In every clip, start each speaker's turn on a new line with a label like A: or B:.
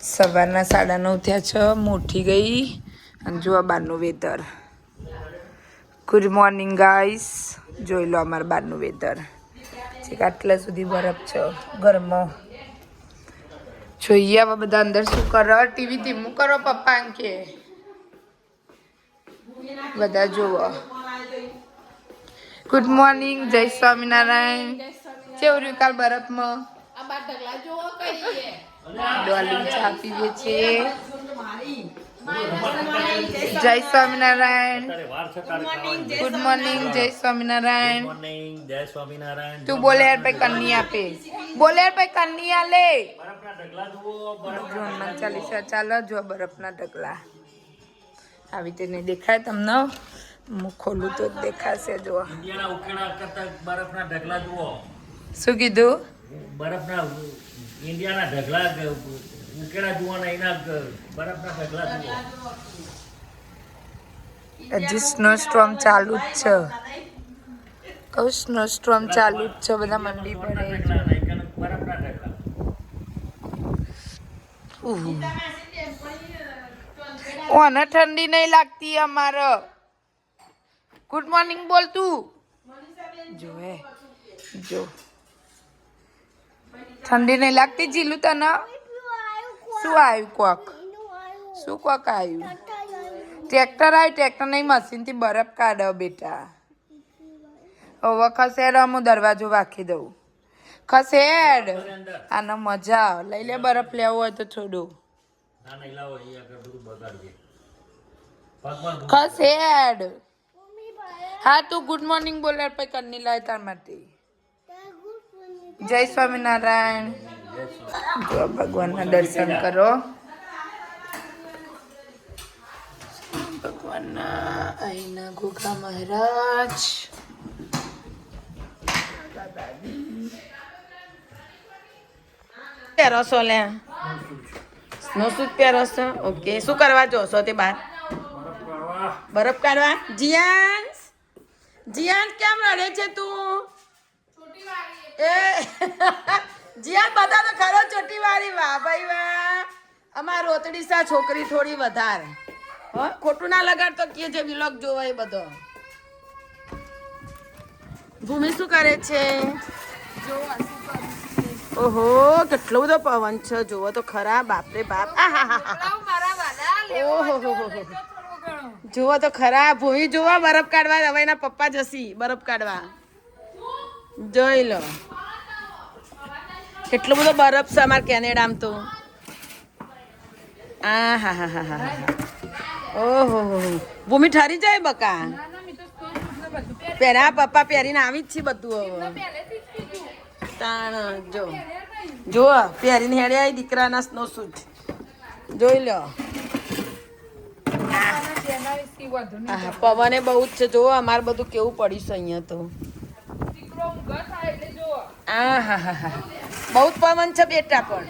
A: સવારના સાડા નવ થયા છ, મોટી ગઈ. અને જો આ બારનું વેધર. ગુડ મોર્નિંગ ગાઈસ જોઈ લો અમારા બારનું વેધર. છેક આટલા સુધી બરફ છે. ગરમો. જોઈએ હવે બધા અંદર શું કરો. ટીવી ધીમું કરો, પપ્પા કે. બધા જુઓ. ગુડ મોર્નિંગ જય સ્વામિનારાયણ. કેવું રહ્યું કાલ બરફમાં? ડોલી ચા પીવે છે જય સ્વામિનારાયણ. ગુડ મોર્નિંગ જય સ્વામિનારાયણ.
B: જય સ્વામિનારાયણ.
A: તું બોલે યાર ભાઈ કન્ની આપે. બોલે યાર ભાઈ કન્ની આલે.
B: બરફના ઢગલા જુઓ બરફ
A: જો હનુમાન ચાલીસા ચાલો જો બરફના ઢગલા. આવી રીતે નહીં દેખાય તમને હું. ખોલું તો જ દેખાશે જો
B: બરફના ઢગલા જુઓ.
A: શું કીધું?
B: બરફના ઇન્ડિયાના ઢગલા ગ- જોવાના એના બરફના ઢગલા જુઓ.
A: હજી સ્નો સ્ટ્રોમ ચાલુ જ છે. કહું સ્નો સ્ટ્રોમ ચાલુ જ છે બધા મંડી પડે. ઓને ઠંડી નહીં લાગતી અમારે. ગુડ મોર્નિંગ બોલ તું. જો હે. જો. ઠંડી નહીં લાગતી જીલું તને શું આવ્યું કોક? શું કોક આવ્યું? ટ્રેક્ટર આવ્યું, ટ્રેક્ટર નહીં, મશીનથી બરફ કાઢો બેટા. હવે ખસેડ, હું દરવાજો વાંખી દઉં. ખસેડ. આનો મજા. લઈ લે બરફ લેવો હોય તો થોડું. ખસેડ. હા, તું ગુડ મોર્નિંગ બોલે પછી કરની લાય તાર માટે. જય સ્વામિનારાયણ. ભગવાનના દર્શન કરો. ભગવાનના અહીંના ગોગા મહારાજ.
C: પહેરો છો લે? નો શું પહેરો છો ઓકે શું કરવા જો છો તે બહાર બરફ કાઢવા? જીયાન? જીયાન કેમ રડે છે તું? એ જીયા બધા તો ખરો ચોટી વાળી વાહ ભાઈ વાહ. અમાર રોતડી સા છોકરી થોડી વધારે. હો ખોટું ના લગાડતો કે જે વિલોક જોવો એ બધો. ભૂમિ શું કરે છે? ઓહો કેટલો બધો પવન છે. જોવો તો ખરા બાપરે બાપ. ઓહો. જુઓ તો ખરા ભૂમિ જોવા બરફ કાઢવા હવે એના પપ્પા જસી બરફ કાઢવા. જોઈ લો. કેટલો બધો બરફ છે અમારે કેનેડામાં તો. આ હા હા હા હા ઓહો. ભૂમિ ઠરી જાય બકા. પહેરા પપ્પા પહેરીને આવી જ છે બધું હવે. તાણ, જો. જો, પહેરીને હેડે આવી દીકરાના સ્નો સૂટ જોઈ લો. પવને બહુ જ છે. જો, અમારે બધું કેવું પડ્યું છે અહીંયા તો. આ હા હા હા બહુ જ પવન છે બેટા પણ.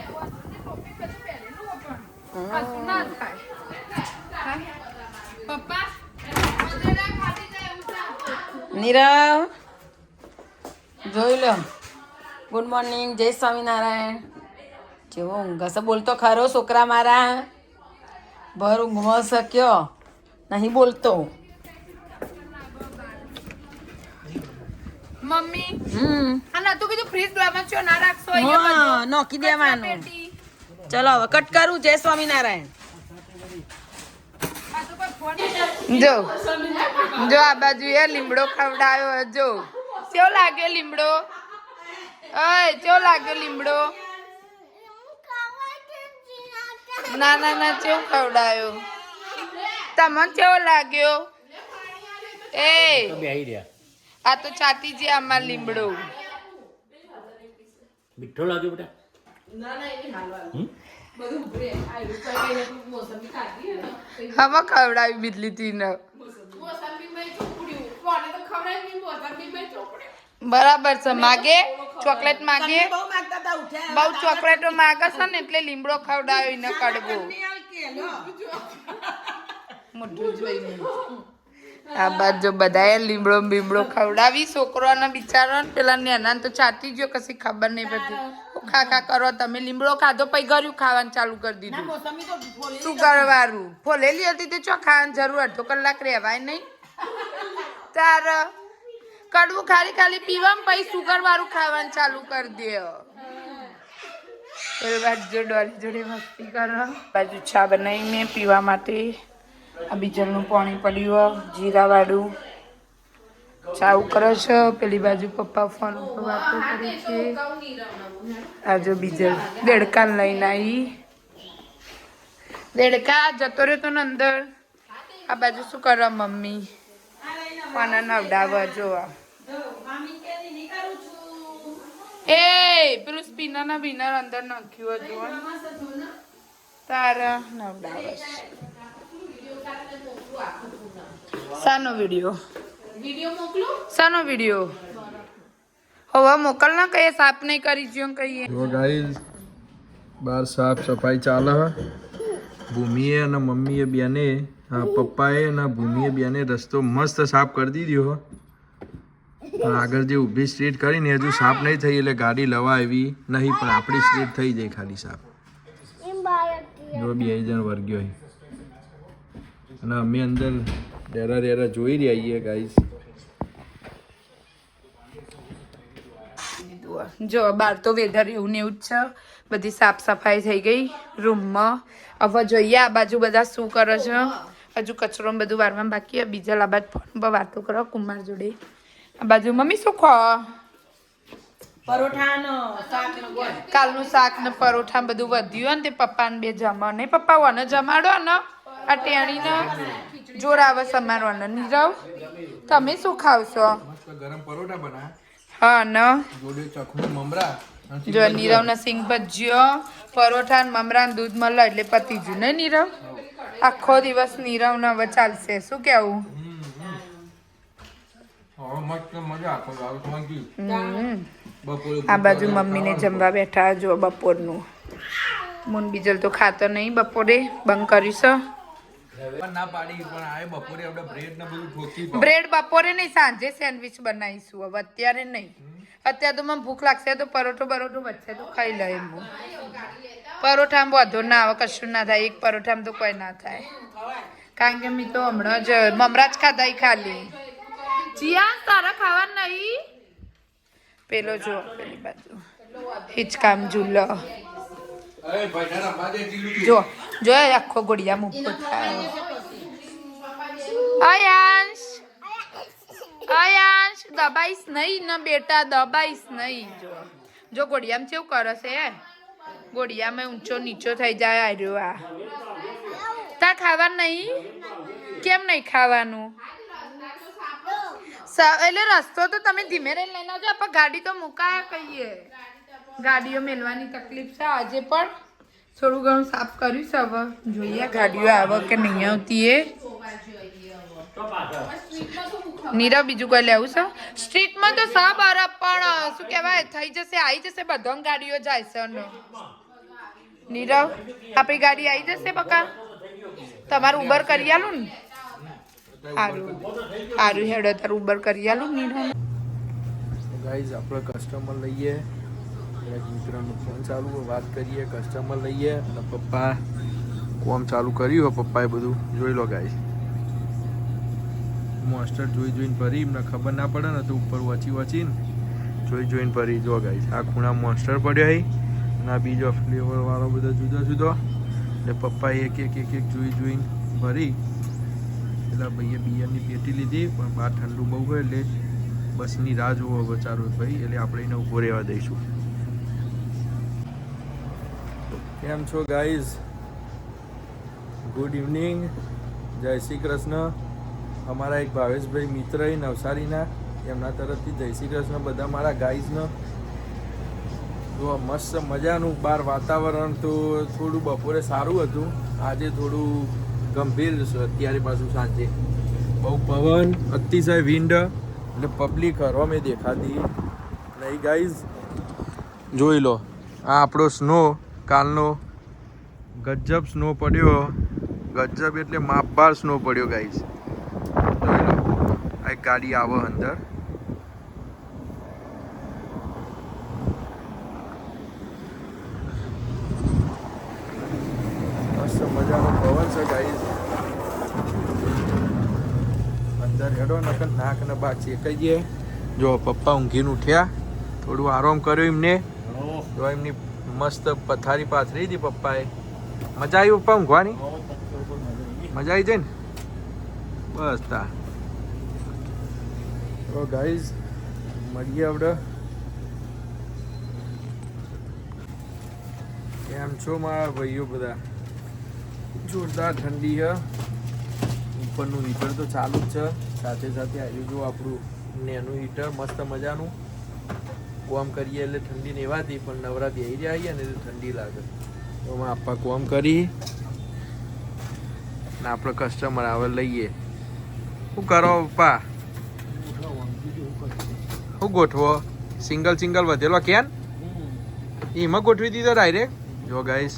C: નીરવ જોઈ લો. ગુડ મોર્નિંગ જય સ્વામિનારાયણ. જેવો ઊંઘ હશે? બોલતો ખરો છોકરા મારા. ભર ઊંઘમાં શક્યો નહીં બોલતો
A: મમ્મી.
C: હમ.
A: આ તું કીધું ફ્રીજ ડોરમાં છો ના રાખશો અહીંયા
C: હા નોકી દેવાનું. ચલો હવે કટ કરું જય સ્વામિનારાયણ.
A: જો જો આ બાજુ એ લીમડો ખવડાવ્યો જો. કેવો લાગ્યો લીમડો? અય કેવો લાગ્યો લીમડો? ના ના ના કેવો ખવડાયો? તમને કેવો લાગ્યો? એ.
B: બેહી રહ્યા.
A: આ તો છાતી છે આમાં લીમડો.
B: મીઠો લાગ્યો બેટા.
A: હવે ખવડાવી બીજલી તીને બરાબર છે માગે? ચોકલેટ માગે?
C: બહુ માગતા હતા ઉઠ્યા
A: બહુ ચોકલેટો માગે છે ને એટલે લીમડો ખવડાવી ને કડવો મોટું જોઈને આ બાજુ બધાએ લીમડો બીમડો ખવડાવી છોકરાને બિચારાને પેલા નેના તો ચાટી ગયો કશી ખબર નહીં પડતી. ખા ખા કરો તમે લીમડો ખાધો પછી ગર્યું ખાવાનું ચાલુ કરી દીધું. શું કરવાનું? ફોલેલી હતી તે ચો ખાવાની જરૂર અડધો કલાક રહેવાય નહીં. તાર કડવું ખાલી ખાલી પીવામાં પછી સુગર વાળું ખાવાનું ચાલુ કરી દે પેલી બાજુ ડોલી જોડે મસ્તી કરો. બાજુ ચા બનાવી મેં પીવા માટે આ બીજલનું પાણી પડ્યું, જીરાવાળું. વાળું ચા કરે છે, પેલી બાજુ પપ્પા ફોન ઉપર વાતો કરે છે. આ જો બીજલ દેડકા લઈને આવી દેડકા જતો રહ્યો તો અંદર આ બાજુ શું કરવા, મમ્મી? પાના નવડાવવા જોવા. એ, પેલું સ્પિનર ના બિનર અંદર નાખ્યું હતું. તારા નવડાવે શાનો વીડિયો. સાનો વીડિયો. હવે મોકલ ના કહીએ સાફ નહીં કરી જ્યો કહીએ.
D: જો ગાઈઝ બહાર સાફ સફાઈ ચાલે હે. ભૂમિએ અને મમ્મીએ બેને હા પપ્પાએ અને ભૂમિએ બેને રસ્તો મસ્ત સાફ કરી દીધો હો. પણ આગળ જે ઊભી સ્ટ્રીટ કરીને હજુ સાફ નહીં થઈ એટલે ગાડી લવા આવી. નહીં પણ આપણી સ્ટ્રીટ થઈ જાય ખાલી સાફ. જો બે જણ વર્ગ્યો અહીં. અને અમે અંદર ડેરા ડેરા જોઈ રહ્યા છીએ ગાઈઝ
A: જો બાર તો વેધર એવું ને એવું જ છે. બધી સાફ સફાઈ થઈ ગઈ રૂમમાં. હવે જોઈએ આ બાજુ બધા શું કરે છે. હજુ કચરો બધું વારવાનું બાકી બીજા લાબાદ ફોન પર વાતો કરો કુમાર જોડે. આ બાજુ મમ્મી શું ખો? કાલનું શાક ને પરોઠા બધું વધ્યું ને તે પપ્પાને બે જમા. નહીં પપ્પા વને જમાડો ને. આ ટેણીને જોર આવે સમારવાને. નીરવ તમે શું ખાવશો?
D: ગરમ પરોઠા બના
A: હા ન?
D: મમરા જો
A: જો નીરવના સિંગ ભજ્યો પરોઠા ને મમરા ને દૂધ મળે એટલે પતી ગયું ને નીરવ? આખો દિવસ નીરવ ના હવે ચાલશે. શું કેવું? આ બાજુ મમ્મીને જમવા બેઠા જો બપોરનું. મૂન બીજલ તો ખાતો નહીં બપોરે. બંધ કરીશ
D: બ્રેડ ને બધું ઠોકી
A: બ્રેડ બપોરે નહીં સાંજે સેન્ડવિચ બનાવીશું હવે અત્યારે નહીં. અત્યારે તો મને ભૂખ લાગશે તો પરોઠો બરોઠો વચ્ચે તો ખાઈ લે એમ. પરોઠામાં વધુ ના આવે કશું ના થાય એક પરોઠામાં તો કોઈ ના થાય. કારણ કે મેં તો હમણાં જ મમરા જ ખાધા ખાલી. જીયા તારા ખાવા નહીં? પેલો જો પેલી બાજુ. હિચકામ ઝૂલો જો જો આખો ગોળિયા મૂકો થાય. અયાંશ અયાંશ દબાઈશ નહીં ને બેટા દબાઈશ નહીં. જો જો ગોળિયામાં કેવું કરે છે ગોળિયામાં ઊંચો નીચો થઈ જાય આર્યો આ. તા ખાવા નહીં? કેમ નહીં ખાવાનું? એટલે રસ્તો તો તમે ધીમે રહી લઈને આવજો આપણે ગાડી તો મુકાયા કહીએ. ગાડીઓ મેલવાની તકલીફ છે. આજે પણ થોડું ઘણું સાફ કર્યું છે. હવે જોઈએ. ગાડીઓ આવે કે નહીં આવતી એ? નીરવ બીજું કોઈ લેવું છે? સ્ટ્રીટમાં તો સાફ બરફ પણ શું કહેવાય થઈ જશે આવી જશે બધા ગાડીઓ જાય છે ને નીરવ આપણી ગાડી આવી જશે બકા? તમારું ઉબર કરી આલું ને? સારું. સારું હેડો તારું ઉબર કરી આલું નીરવ
D: ગાઈઝ આપણે કસ્ટમર લઈએ. મિત્રનો ફોન ચાલુ હોય, વાત કરીએ કસ્ટમર લઈએ અને પપ્પા કોમ ચાલુ કર્યું હોય પપ્પાએ બધું જોઈ લો ગાઈઝ મોસ્ટર જોઈ જોઈને ભરી એમને ખબર ના પડે ને તો ઉપર વચી વચીને જોઈ જોઈને ભરી જો ગાઈઝ આ ખૂણા મોસ્ટર પડ્યો હઈ અને આ બીજો ફ્લેવર વાળો બધો જુદો જુદો. એટલે પપ્પાએ એક એક એક એક જોઈ જોઈને ભરી પેલા ભાઈએ બિયરની પેટી લીધી પણ બહાર ઠંડુ બહુ હોય એટલે બસની રાહ જોવો બચારો ભાઈ. એટલે આપણે એને ઊભો રહેવા દઈશું. કેમ છો ગાઈઝ ગુડ ઇવનિંગ જય શ્રી કૃષ્ણ. અમારા એક ભાવેશભાઈ મિત્ર એ નવસારીના. એમના તરફથી જય શ્રી કૃષ્ણ. બધા મારા ગાઈઝનો જો મસ્ત મજાનું બહાર વાતાવરણ તો થોડું બપોરે સારું હતું. આજે થોડું ગંભીર અત્યારે પાછું સાંજે. બહુ પવન, અતિશય વિન્ડ એટલે પબ્લિક હરવા મેં દેખાતી. નહીં ગાઈઝ જોઈ લો, આ આપણો સ્નો કાલનો ગજબ સ્નો પડ્યો. ગજબ એટલે માપબાર સ્નો પડ્યો ગાઈઝ આ ગાડી આવે અંદર. મસ્ત મજાનો પવન છે ગાઈઝ અંદર હેડો નકર નાક ને બા ચેકાઈએ જો પપ્પા ઊંઘીને ઉઠ્યા. થોડું આરામ કર્યો એમને. તો એમની મસ્ત પથારી પાથરી હતી પપ્પાએ. મજા આવી પપ્પા ઊંઘવાની? મજા આવી. જાય ને બસ તા. તો ગાઈઝ મળીએ આપણે. કેમ છો મારા ભાઈઓ બધા? જોરદાર ઠંડી છે. ઉપરનું હીટર તો ચાલુ જ છે. સાથે સાથે આવ્યું જો આપણું નેનું હીટર મસ્ત મજાનું. કોમ કરીએ એટલે ઠંડી નેવાતી પણ નવરાત્રી આવી જાય ને એટલે ઠંડી લાગે. તો અમે આપવા કોમ કરી ને આપણે કસ્ટમર આવે લઈએ. શું કરો પપ્પા? શું ગોઠવો? સિંગલ સિંગલ વધેલો કેન? એમાં ગોઠવી દીધો ડાયરેક્ટ જો ગાઈસ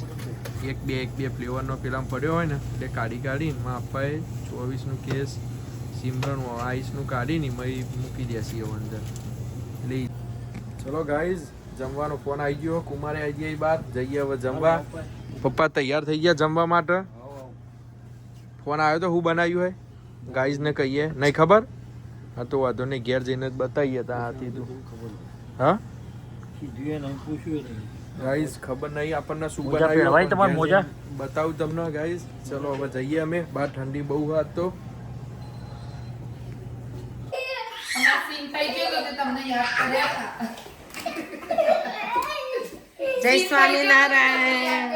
D: એક બે એક બે ફ્લેવરનો પેલા પડ્યો હોય ને એટલે કાઢી કાઢીને માં અપાએ ચોવીસનું કેસ સિમરણ આઈસનું કાઢીને એમાં મૂકી દેશે અંદર. ચલો ગાઈઝ જમવાનો ફોન આવી ગયો કુમારે આવી ગયા બાદ જઈએ હવે જમવા. પપ્પા તૈયાર થઈ ગયા જમવા માટે? ફોન આવ્યો તો હું બનાવ્યું હોય ગાઈઝને કહીએ. નહીં ખબર? હા તો વાંધો નહીં. ઘેર જઈને જ બતાવીએ તા હાથી તું. હા? ગાઈઝ ખબર નહીં આપણને શું
B: મોજા
D: બનાવ્યું?
B: પહેરવાય
D: પણ
B: તમારે
D: ઘેર
B: મોજા?
D: જઈને બતાવું તમને ગાઈઝ ચલો હવે જઈએ અમે. બહાર ઠંડી બહુ હાથ તો.
C: જય સ્વામિનારાયણ.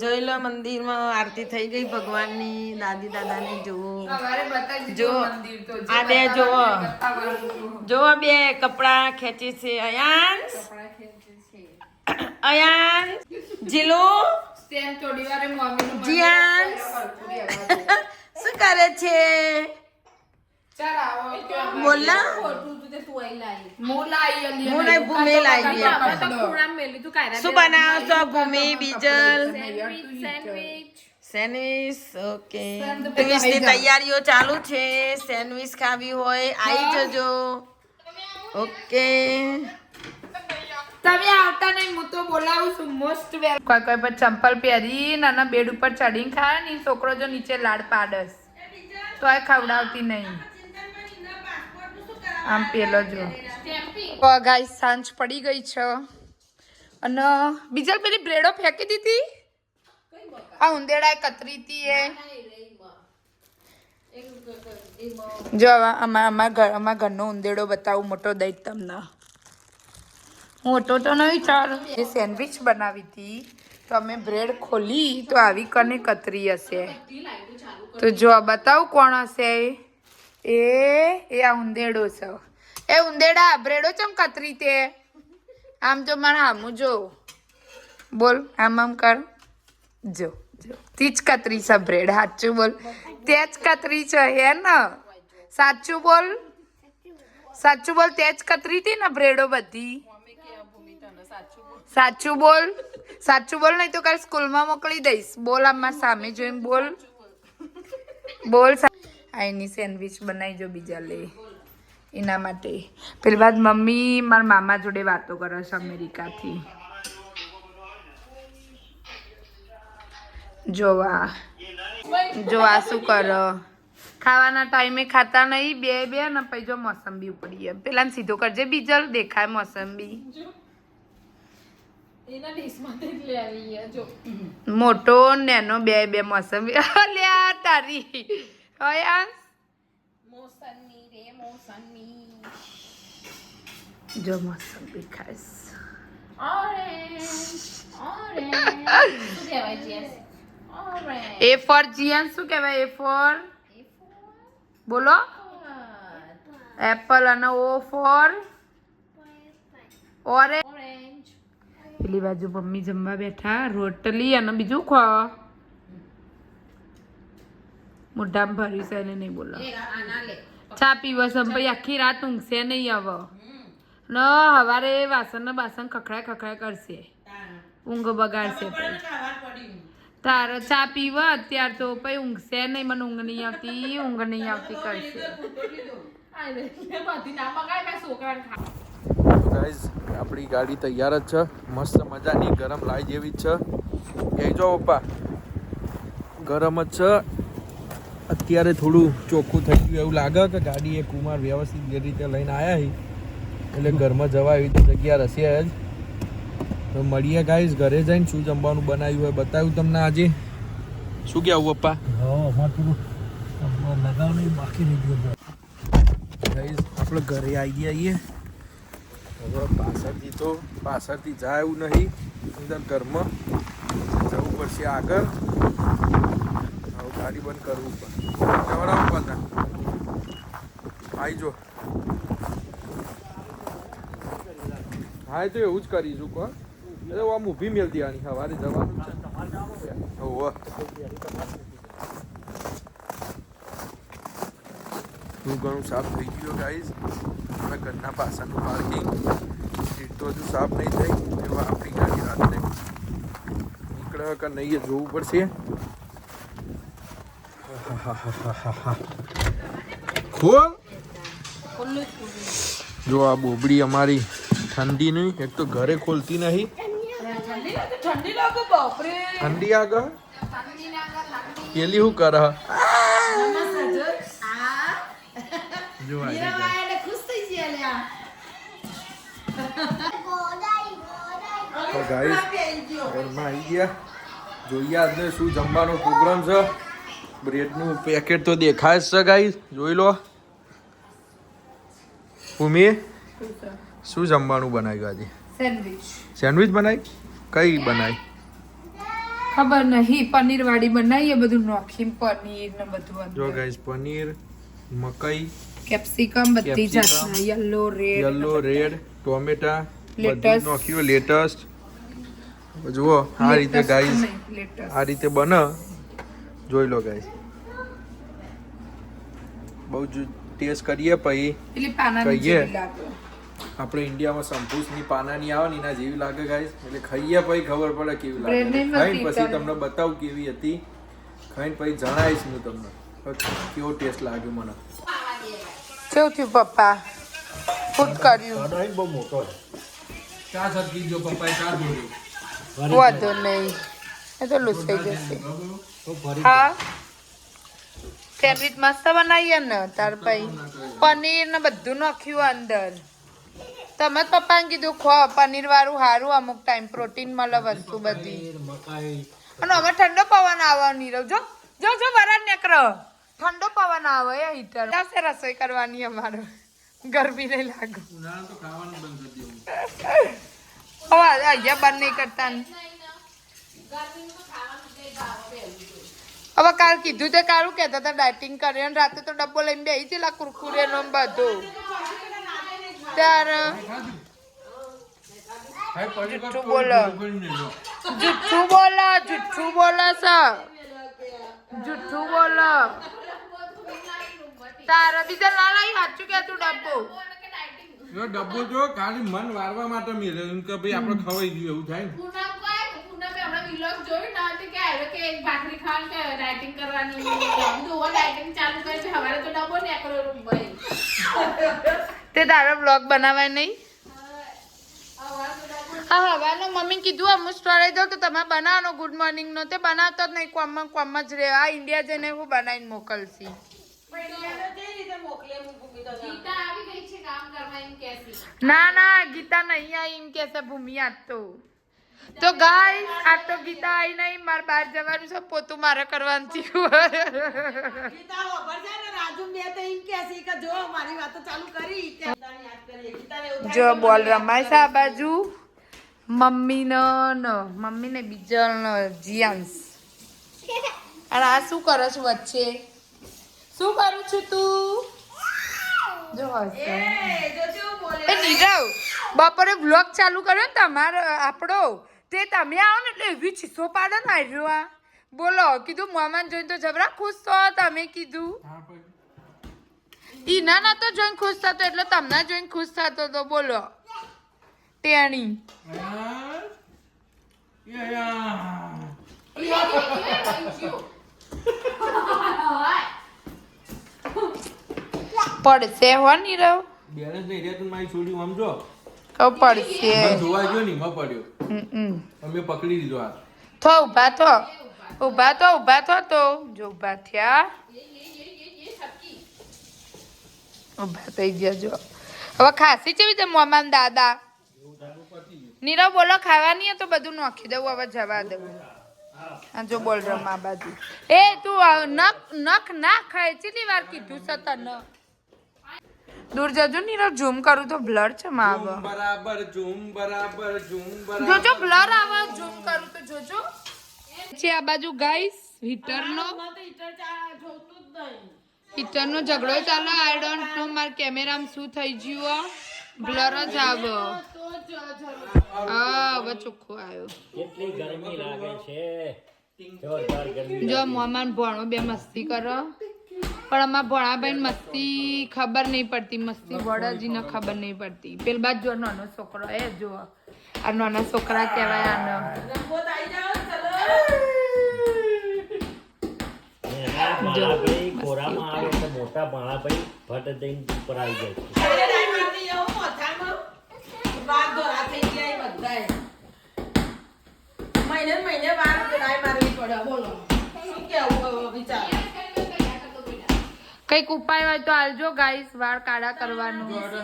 C: જોઈ લો મંદિરમાં આરતી થઈ ગઈ ભગવાનની દાદી દાદાને જુઓ. જો આ બે જુઓ. જોવો બે કપડા ખેંચે છે અયાંશ અયાંશ જીલો. જીયાંશ શું કરે છે? બોલ ના. ભૂમિ લાવી શું બનાવો છો ભૂમિ બીજલ? સેન્ડવિચ. ઓકે. સેન્ડવિચની તૈયારીઓ ચાલુ છે. સેન્ડવિચ ખાવી હોય આવી જજો. ઓકે.
A: તમે આવતા નહીં હું તો બોલાવું છું મોસ્ટ વેલ કોઈ કોઈ પર ચંપલ પહેરી નાના બેડ ઉપર ચડીને ખાય ને છોકરો જો નીચે લાડ પાડસ. તો આ ખવડાવતી નહીં. આમ પેલો જો. ગાય સાંજ પડી ગઈ છે. અને બીજા પેલી બ્રેડો ફેંકી દીધી? આ ઉંદેડાએ કતરી હતી એ. જો આમાં અમારા ઘર અમારા ઘરનો ઉંદેડો બતાવું, મોટો દઈ તમને. મોટો તો નહીં ચાલ. એ સેન્ડવિચ બનાવી હતી તો અમે બ્રેડ ખોલી, તો આવી કને કતરી હશે. તો જો બતાવું કોણ હશે એ એ આ ઉંદેડો છે. એ ઉંદેડા બ્રેડો ચમ કતરી તે? આમ જો મારા હામું જો. બોલ, આમ આમ કર. જો જો. તી જ કતરી છે બ્રેડ સાચું બોલ. તે જ કતરી છે, હે ને? સાચું બોલ. સાચું બોલ, તે જ કતરી હતી ને બ્રેડો બધી? સાચું બોલ. સાચું બોલ નહીં તો કાલે સ્કૂલમાં મોકલી દઈશ. બોલ આમાં સામે જોઈને બોલ. બોલ આ એની સેન્ડવિચ બનાવી જો બીજા લે. એના માટે. પેલી બાદ મમ્મી મારા મામા જોડે વાતો કરે છે અમેરિકાથી. જોવા. જોવા શું કર? ખાવાના ટાઈમે ખાતા નહીં બે બે ને પછી જો મોસંબી ઉપડી એમ પેલા સીધો કરજે બીજલ દેખાય મોસંબી. મોટો નેનો બે બે મોસંબી. લ્યા તારી. હયા જો મોસંબી ખાઈશ એ ફોર જીયાન શું કહેવાય? એ ફોર બોલો. એપલ અને ઓ ફોર ઓરેન્જ પેલી બાજુ મમ્મી જમવા બેઠા. રોટલી અને બીજું ખો. મોઢામાં ભર્યું છે એને નહીં બોલો ચા પીવો છે પછી આખી રાત ઊંઘશે નહીં હવે ન હવારે વાસણ ને બાસણ ખખડા ખખડા કરશે. ઊંઘ બગાડશે તારે ચા પીવ અત્યાર તો પછી ઊંઘશે નહીં મને ઊંઘ નહીં આવતી ઊંઘ નહીં આવતી કરશે.
D: ગાઈઝ આપણી ગાડી તૈયાર જ છે. મસ્ત મજાની ગરમ લાઈ જેવી જ છે. કહેજો પપ્પા ગરમ જ છે. અત્યારે થોડું ચોખ્ખું થઈ ગયું. એવું લાગે કે ગાડી એ કુમાર વ્યવસ્થિત જે રીતે લઈને આવ્યા છે એટલે ઘરમાં જવા એવી તો જગ્યા હશે જ. તો મળીએ ગાઈસ ઘરે જઈને શું જમવાનું બનાવ્યું હોય બતાવ્યું તમને આજે. શું કહેવું પપ્પા? આપણે ઘરે આવી ગયા છીએ. હવે પાછળથી તો પાછળથી જાય એવું નહીં. અંદર ઘરમાં જવું પડશે આગળ. ગાડી બંધ કરવું પણ જવડાવું પાછા આવી જો. હા એ તો એવું જ કરીશું કો એટલે આમ ઊભી મેલ દેવાની સવારે જવાનું છે. હોવે. થોડું ઘણું સાફ થઈ ગયું ગાઈઝ આપણા ઘરના પાછળનું પાર્કિંગ સીટ તો હજુ સાફ નહીં થઈ. એવા આપણી ગાડી રાત્રે નીકળે કે નહીં જોવું પડશે. ખોલ. જો આ બોબડી અમારી ઠંડી નહીં એક તો ઘરે ખોલતી નહીં.
A: ઠંડી
D: આગળ પેલી શું કરે? જો ગાઈસ આવી ગયા. જોઈએ આજને શું જમવાનો પ્રોગ્રામ છે. બ્રેડનું પેકેટ તો દેખાય છે ગાઈ જોઈ લો. ભૂમિ શું જમવાનું બનાવ્યું આજે?
A: સેન્ડવિચ
D: સેન્ડવિચ બનાવી? કઈ બનાવી?
A: ખબર નહીં પનીર વાળી બનાવીએ બધું નોખી પનીર ને બધું
D: જો
A: ગાઈઝ
D: ગાઈસ પનીર મકાઈ
A: કેપ્સિકમ બધી જાતના yellow red
D: yellow red tomato બધું. નાખ્યું લેટસ્ટ જુઓ આ રીતે ગાઈસ આ રીતે બને. જોઈ લો ગાઈસ બહુ જ ટેસ્ટ કરીએ પછી કહીએ. આપણે ઇન્ડિયામાં સંપૂસની પાનાની આવે ને એના જેવી લાગે ગાઈસ એટલે ખાઈએ પછી ખબર પડે કેવી લાગે. ખાઈને પછી તમને બતાવું કેવી હતી. ખાઈને પછી જણાવીશ હું તમને. કેવો ટેસ્ટ લાગ્યો મને.
A: કેવું થયું પપ્પા? ફૂટ કર્યું.
D: ચા સબ્જી જો પપ્પાએ ચા જોડ્યું
A: વાંધો નહીં. એ તો લુસાઈ જશે. હા. સેન્ડવિચ મસ્ત બનાવીએ ને તાર પછી પનીર ને બધું નાખ્યું અંદર. તમે જ પપ્પાને કીધું ખો પનીર વાળું સારું અમુક ટાઈમ પ્રોટીન મળે વસ્તુ બધી. અને હવે ઠંડો પવન આવે નીરવ જો જો જો વરાળ નીકળો. ઠંડો પવન આવે એ હીટર. આવશે રસોઈ કરવાની અમારે. ગરમી નહીં લાગે.
D: ઉનાળા તો ખાવાનું બંધ કરી દેવું.
A: હવે અહીંયા બંધ નહીં કરતા ને. હવે કાલ કીધું તે કારું કહેતા હતા ડાયટિંગ કરે અને રાતે તો ડબ્બો લઈને બેસી છેલા કુરકુરે નો બધું. ત્યારે જુઠ્ઠું બોલો. જુઠ્ઠું બોલો જુઠ્ઠું બોલો સર. જુઠ્ઠું બોલો. તારા બીજા ના લાવી સાચું કે તું ડબ્બો?
D: જો ડબ્બો જો ખાલી મન વારવા માટે મિલે. એમ કે ભાઈ આપણે ખવાઈ ગયું એવું થાય ને.
E: પૂનમ કોઈ મે હમણાં vlog જોયું ના તો કે આવ્યો કે એક ભાખરી ખાવાનું કે રાઇટિંગ કરવાની. તો ઓવર રાઇટિંગ ચાલુ કરી છે હવારે તો ડબ્બો નીકળ્યો રૂમભાઈ
A: તે તારો બ્લોગ બનાવાય નહીં? હા હવાનો મમ્મી કીધું અમુક સ્ટોરેજ દો તો તમે બનાવવાનો. ગુડ મોર્નિંગ નો. તે બનાવતો જ નહીં કોમમાં કોમ જ રહે. આ ઇન્ડિયા જઈને હું બનાવીને મોકલશી.
E: મોકલે? આવી
A: ના ના ગીતા નહીં આવી એમ કે છે ભૂમિ તો. તો ગાય આ તો ગીતા આવી નહીં મારે બહાર જવાનું છે પોતું મારે કરવાનું થયું
C: ગીતા ખબર છે ને રાજુ મેં તો એમ છે કે જો મારી વાતો ચાલુ કરી. ગીતાને
A: જો બોલ રમાય છે આ બાજુ? મમ્મી નો ન મમ્મી ને બીજા નો જીયાંશ અને આ શું કરો છું વચ્ચે? શું કરું છું તું? જો હશે
C: એ, જો કેવું બોલે.
A: એ નીરવ બપોરે વ્લોગ ચાલુ કર્યો ને તમારો આપણો તે તમે આવો ને એટલે એવી છીસો પાડો ને આવ્યો આ બોલો કીધું મોમાન જોઈને તો જબરા ખુશ થો તમે કીધું ઈના ના તો જોઈને ખુશ થતો એટલે તમને જોઈને ખુશ થતો તો બોલો ટેણી પડશે હો નીરવ?
D: બેલેન્સ નહીં રહેતું તો મારી છોડી આમ જો
A: પડશે.
D: જોવા ગયો નહીં માં પડ્યો. અમે પકડી લીધો આ
A: થો ઊભા થો. ઊભા થો ઊભા થો તો. જો ઊભા થયા. ઊભા થઈ ગયા જો. હવે ખાસી ચેવી છે મોમાન દાદા? નીરવ બોલો ખાવાની તો બધું નોખી દઉં હવે જવા દઉં. જો બોલ રમા બાજુ. એ તું નખ નખ ના ખાય કેટલી વાર કીધું છે તને? દૂર જજો નીરવ ઝૂમ કરું તો બ્લર છે માં આવે.
D: બરાબર ઝૂમ બરાબર ઝૂમ
A: જોજો બ્લર આવે ઝૂમ કરું તો જોજો. છે આ બાજુ ગાઈસ હીટરનો. હીટરનો ઝઘડો ચાલો આઈ ડોન્ટ નો માર કેમેરામાં શું થઈ ગયું બ્લર જ આવો. હા હવે ચોખ્ખો આવ્યો.
B: કેટલી ગરમી લાગે છે.
A: જો મોમાન ભણો બે મસ્તી કરો. પણ આમાં ભોળાબેન મસ્તી ખબર નહીં પડતી મસ્તી વડાજીને ખબર નહીં પડતી. પેલ બાદ જો નાનો છોકરો એ જો આ નાના છોકરા કહેવાય આનો.
B: ફટ જઈને ઉપર આવી જાય
C: મહિને મહિને વાર મારવી પડે બોલો. શું કેવું વિચાર?
A: કંઈક ઉપાય હોય તો આલજો ગાઈસ વાળ કાળા કરવાનું.
C: આજો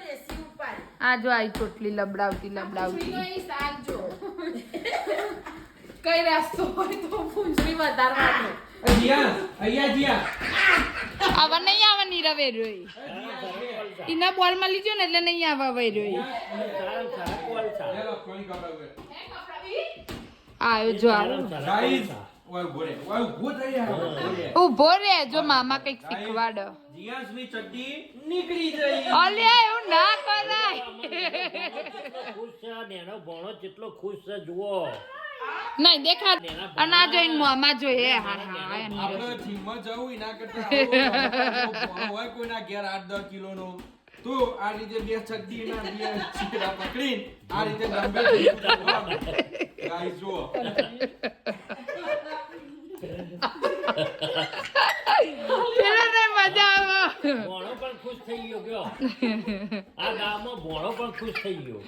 C: દેશી ઉપાય.
A: આ જો આઈ ચોટલી લબડાવતી લબડાવતી.
E: કઈ રસ્તો હોય તો પૂંછડી વધારવાનો.
D: અહીંયા જ્યાં
A: હવે નહીં આવે નીરવે રોઈ એના બોલમાં ને એટલે નહીં આવે હવે રોઈ આવ્યો જો આવ્યો ઊભો રે જો મામા કંઈક શીખવાડ.
D: જીયાસની ચડ્ડી નીકળી જઈ
A: અલ્યા એવું ના કરાય.
B: ખુશ છે નેનો ભણો કેટલો ખુશ છે જુઓ.
A: નહીં દેખા અને આ જોઈને મોમાં જોઈએ હા હા
D: આપણે જીમમાં જવું એના કરતા હોય કોઈના ઘેર આઠ દસ કિલોનો. તો આ રીતે બે ચડ્ડી ના બે ચીકડા પકડીને આ રીતે ડમ્બેલ ગાઈસ જુઓ.
A: પેલો ને મજા આવે.
B: ભણો પણ ખુશ થઈ ગયો ગયો આ ગામમાં ભણો પણ ખુશ થઈ ગયો.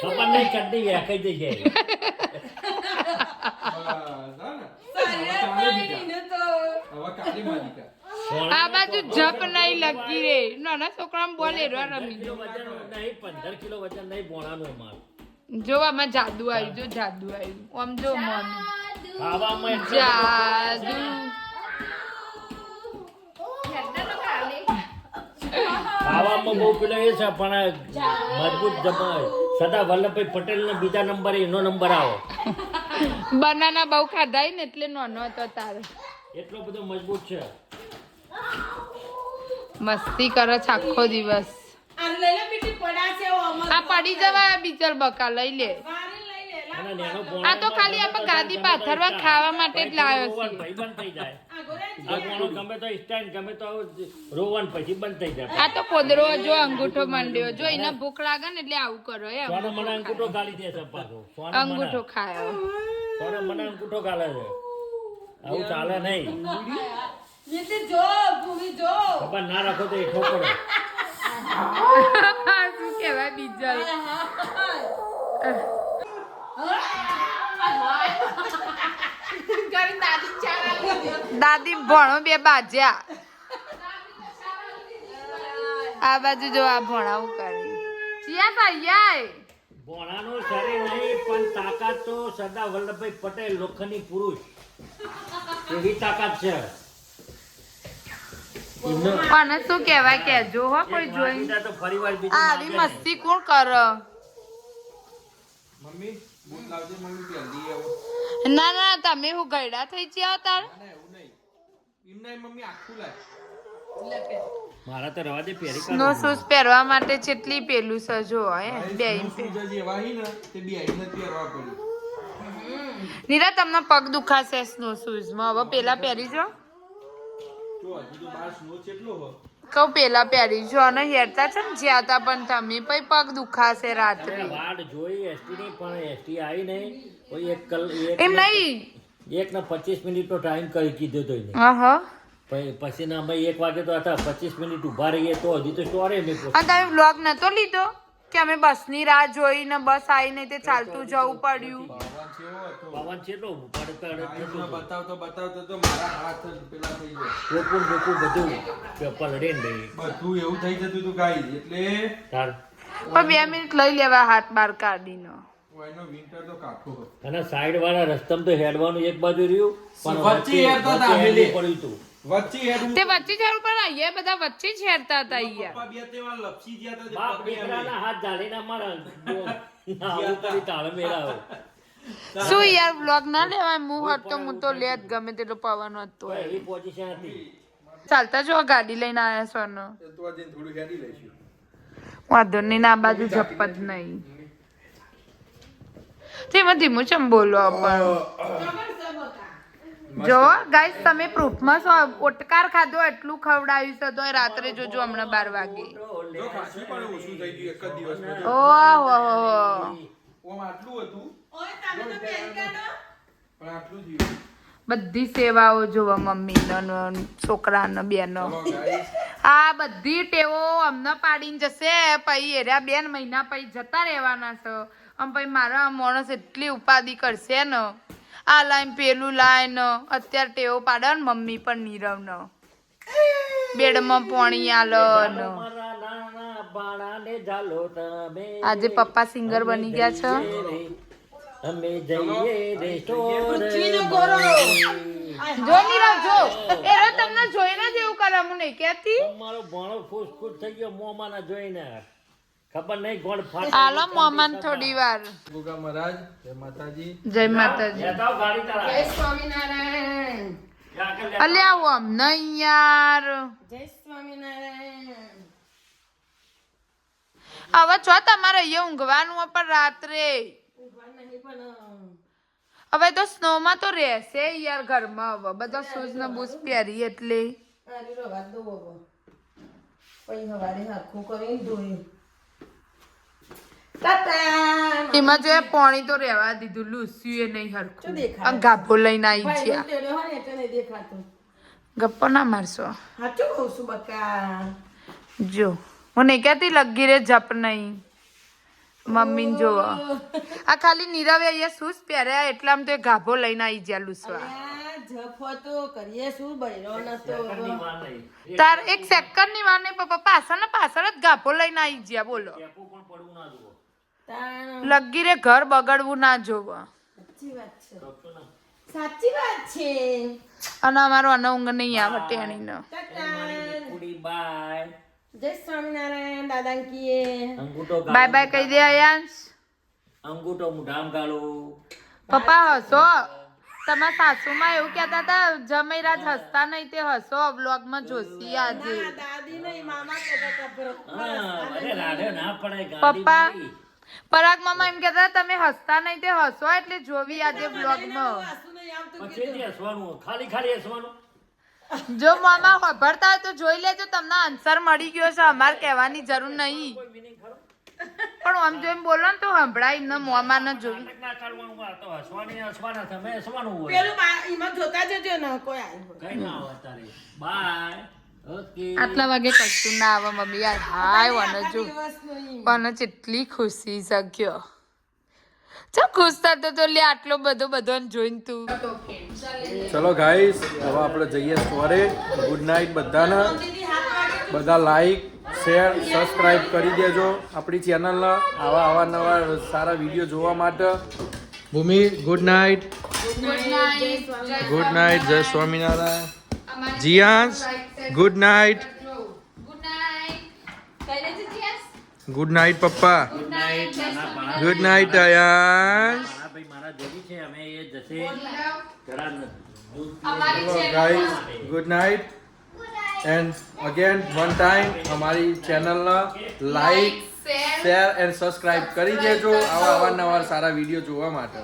B: ખબર નહીં ચડ્ડી વેખાઈ જઈ જાય
D: હવે કાલી માલિકા
A: આ બાજુ જપ નહીં લગી રે. નાના છોકરા બોલે એરવા રમી
B: પંદર કિલો વજન નહીં ભણાનું અમારું.
A: જો આમાં જાદુ આવ્યું જો જાદુ આવ્યું. આમ જો મન.
B: ખાવામાં
A: જાદુ
B: ખાવામાં બહુ પેલો એ છે પણ મજબૂત સદા વલ્લભભાઈ પટેલ ને બીજા નંબરે એનો નંબર આવો.
A: બનાના બહુ ખાધા ને એટલે નાનો હતો તારે.
B: એટલો બધો મજબૂત છે.
A: મસ્તી કરે છે આખો દિવસ. આ પડી જવા બીચર બકા લઈ લે. આ તો ખાલી આપણે ગાદી પાથરવા ખાવા માટે જ લાવ્યો છે.
C: આ
B: તો સ્ટેન્ડ ગમે તો રોવન પછી બંધ થઈ જાય.
A: આ તો કોદરો જો અંગૂઠો માંડ્યો. જો એને ભૂખ લાગે ને એટલે આવું કરો એમ.
B: અંગૂઠો ગાલી દે છે પાછો.
A: અંગૂઠો ખાયો.
B: મને અંગૂઠો ગાલે છે. આવું ચાલે નહીં.
C: જો ભૂમિ જો.
B: ના રાખો તો એ ઠોકરો
A: શું કહેવાય બીજા
E: દાદી
A: ભણો બે બાજ્યા. આ બાજુ જો આ ભણાવું કરી. ચિયા ભાઈ
B: ભણાનો શરીર નહીં પણ તાકાત તો સરદાર વલ્લભભાઈ પટેલ લોખંડી પુરુષ. એવી તાકાત છે.
A: અને શું કહેવાય કેજો હો કોઈ જોઈ. આવી મસ્તી કોણ કર?
D: મમ્મી?
A: ના ના તમે હું ગયડા થઈ ગયા તાર
D: ના એવું નહીં એમ નહીં મમ્મી આખું લાય
B: નહીં. મારા તો રવા દે પહેરી કાઢો.
A: શૂઝ પહેરવા માટે જેટલી પેલું છે જો હે બે
D: તે બે પહેરવા
A: નીરા તમને પગ દુખાશે સ્નો શૂઝમાં. હવે પેલા પહેરી જો
D: જો હજી તો બાર સ્નો કેટલો હો
A: કહું પેલા પહેરી જો અને હેરતા છે ને જ્યાં તા પણ તમે પછી પગ દુખાશે રાત્રે.
B: વાડ જોઈ એસટી ની પણ એસટી આવી નહીં. કોઈ એક કલ
A: એમ નહીં?
B: એક ને પચીસ મિનિટનો ટાઈમ કરી કીધો તો
A: હા હા
B: પછી પછી ના અમે એક વાગે તો હતા પચીસ મિનિટ ઊભા રહીએ તો હજી તો સ્ટોરે મેં
A: તમે બ્લોગ નતો લીધો? કે અમે બસની રાહ જોઈને બસ આવી નહીં તે ચાલતું જવું પડ્યું?
B: પવન હતું.
D: બતાવતો બતાવતો તો મારા હાથ પેલા થઈ ગયા.
B: રોકું રોકું બધું પેપર લડે ને ભાઈ.
D: બધું એવું થઈ જતું હતું ગાઈઝ એટલે
B: તાર
A: પણ બે મિનિટ લઈ લેવા હાથ બાર કાઢીનો.
D: એનો વિન્ટર તો કાઠો
B: અને સાઈડ વાળા રસ્તામાં તો હેડવાનું એક બાજુ રહ્યું પણ
D: વચ્ચે
B: પડ્યું
D: હેડવું
A: તે વચ્ચે જરૂર પણ અહીંયા બધા વચ્ચે જ હેરતા હતા અહીંયા.
D: પપ્પા બે તેવા લપસી ગયા હતા
B: બાપ
D: પકડી
B: હાથ જાળીને મારા આવું કરી તાળ મેળાવે.
A: શું યાર બ્લોગ ના લેવાય? હું હતો તો હું તો લે જ ગમે તેટલો પવન હતો.
B: તો પોઝિશન હતી
A: ચાલતા જો ગાડી લઈને આવ્યા છો નો
D: તો આ થોડું હેડી લઈશું.
A: વાંધો નહીં ના બાજુ જપત નહીં. તેમાં ધીમું ચમ બોલો આપણ જો ગાઈસ તમે પ્રૂફમાં છો. ઓટકાર ખાધો એટલું ખવડાવ્યું છે. તોય રાત્રે જોજો હમણાં બાર વાગે. ઓહો
D: આટલું હતું.
A: બધી સેવાઓ જોવા મમ્મીનો ને છોકરાનો બેનો. આ બધી ટેવો અમને પાડીને જશે. પછી એર્યા બેન મહિના પછી જતા રહેવાના છે. આમ પછી મારા માણસ એટલી ઉપાધિ કરશે ને. આ લાઈન પેલું લાઈન અત્યારે ટેવો પાડે ને મમ્મી પણ નીરવનો. બેડમાં પાણી આલો ને. આજે પપ્પા સિંગર બની ગયા છે.
B: અમે જઈએ રેસ્ટોરન્ટ
A: જો નીરવ જો રો તમને જોઈને જ એવું કરે હું નહીં કહેતી.
B: મારો ભણો ખુશ ખુશ થઈ ગયો મોમાના જોઈને. ખબર નહીં ગોળ ફાટ
A: આલો મોમાન થોડી વાર.
D: ગુગા મહારાજ જય માતાજી.
A: જય માતાજી.
B: જય
C: સ્વામિનારાયણ.
B: યા
A: આવો આમ નહીં યાર.
C: જય સ્વામિનારાયણ.
A: હવે છો તમારે અહીંયા ઊંઘવાનું પણ રાત્રે.
C: નહીં પણ
A: હવે તો સ્નોમાં તો રહેશે યાર ઘરમાં હવે. બધા શૂઝ ને બૂઝ પહેરી એટલે. એમાં જો પાણી તો રહેવા દીધું લૂસ્યું એ નહીં હરખું. ગાભો લઈને આવી
C: છે
A: ગપ્પો ના મારશો. જો હું નહીં ક્યાંથી લગી રે જપ નહીં. મમ્મીને જોવો. આ ખાલી નીરવે અહીંયા શૂઝ પહેર્યા એટલે આમ તો એ ગાભો લઈને આવી ગયા લૂસવા. તાર એક સેકન્ડની વાર. નહીં પપ્પા પાછળ ને પાછળ જ ગાભો લઈને આવી ગયા બોલો. લગી રે ઘર બગડવું ના જોવો
C: સાચી વાત છે.
B: ડોક્ટર ના.
C: સાચી વાત છે.
A: અને અમારો અનંગ નહીં આવે ટેણીનો.
C: ટાટા.
B: બાય
C: જય સ્વામિનારાયણ દાદા કીએ
B: અંગૂઠો
A: બાય બાય કહી દે અયાંશ
B: અંગૂઠો મુઢામ ગાળો.
A: પપ્પા હસો? તમારા સાસુમાં એવું કહેતા હતા જમૈરાજ હસતા નહીં તે હસો વ્લોગમાં જોશી આજે.
C: દાદી નહીં મામા કહેતા હતા પર
B: હા અરે રાડે ના પડે
A: પપ્પા. પરાગ મામા એમ કહેતા હતા, તમે હસતા નહીં તે હસો એટલે જોવી આજે વ્લોગમાં.
C: સાસુ
B: પછી હસવાનું ખાલી ખાલી હસવાનું?
A: જો મામા ખબરતા હોય તો જોઈ લેજો તમને આન્સર મળી ગયો છે. અમારે કહેવાની જરૂર નહીં. પણ આમ જોઈને બોલો ને તો સંભળાય એમને મોમાં ન જોવી
B: નાટક ના કરવાનું આ તો હસવાની હસવાના તમે હસવાનું હોય.
C: પેલું બા- એમાં જોતા જજો ને કોઈ આવ્યું હોય.
B: કઈ ના આવે તારે. બાય ઓકે
A: આટલા વાગે કશું ના આવે મમ્મી યાર. હાય
C: વનજુ
A: પણ જેટલી ખુશી શક્યો ચા ખુશ થતો તો લે આટલો બધો બધો જોઈને તું.
D: ચલો ગાઈસ હવે આપણે જઈએ સ્ટોરે ગુડ નાઇટ બધાને. બધા લાઈક શેર સબસ્ક્રાઇબ કરી દેજો આપણી ચેનલના આવા આવા નવા સારા વીડિયો જોવા માટે. Bhoomi good night good night Jai Swaminarayan. Jiyansh good night good night પપ્પા.
B: Good night Ayash
D: good night and
B: મારા
D: વન ટાઈમ અમારી ચેનલને લાઈક શેર એન્ડ સબસ્ક્રાઇબ કરી દેજો. આવા અવારનવાર સારા વીડિયો જોવા માટે.